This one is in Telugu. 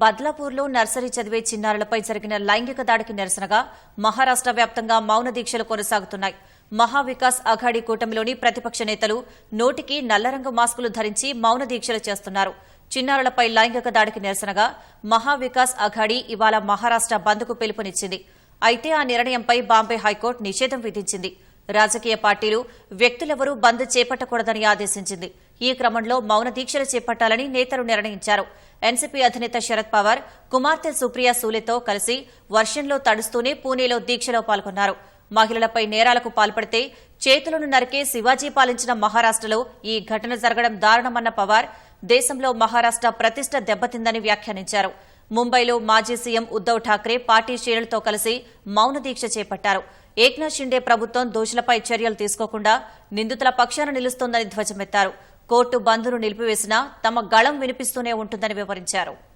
బద్లాపూర్లో నర్సరీ చదివే చిన్నారులపై జరిగిన లైంగిక దాడికి నిరసనగా మహారాష్ట్ర వ్యాప్తంగా మౌన దీక్షలు కొనసాగుతున్నాయి. మహావికాస్ అఘాడీ కూటమిలోని ప్రతిపక్ష నేతలు నోటికి నల్లరంగు మాస్కులు ధరించి మౌన దీక్షలు చేస్తున్నారు. చిన్నారులపై లైంగిక దాడికి నిరసనగా మహావికాస్ అఘాడీ ఇవాళ మహారాష్ట్ర బంద్కు పిలుపునిచ్చింది. అయితే ఆ నిర్ణయంపై బాంబే హైకోర్టు నిషేధం విధించింది. రాజకీయ పార్టీలు వ్యక్తులెవరూ బంద్ చేపట్టకూడదని ఆదేశించింది. ఈ క్రమంలో మౌన దీక్షలు చేపట్టాలని నేతలు నిర్ణయించారు. ఎన్సీపీ అధినేత శరద్ పవార్ కుమార్తె సుప్రియా సూలెతో కలిసి వర్షంలో తడుస్తూనే పూణేలో దీక్షలో పాల్గొన్నారు. మహిళలపై నేరాలకు పాల్పడితే చేతులను నరికే శివాజీ పాలించిన మహారాష్టలో ఈ ఘటన జరగడం దారుణమన్న పవార్ దేశంలో మహారాష్ట ప్రతిష్ట దెబ్బతిందని వ్యాఖ్యానించారు. ముంబైలో మాజీ సీఎం ఉద్దవ్ ఠాక్రే పార్టీ శ్రేణులతో కలిసి మౌన దీక్ష చేపట్టారు. ఏక్నాథ్ షిండే ప్రభుత్వం దోషులపై చర్యలు తీసుకోకుండా నిందితుల పక్షాన నిలుస్తోందని ధ్వజమెత్తారు. కోర్టు బంద్ను నిలిపివేసినా తమ గళం వినిపిస్తూనే ఉంటుందని వివరించారు.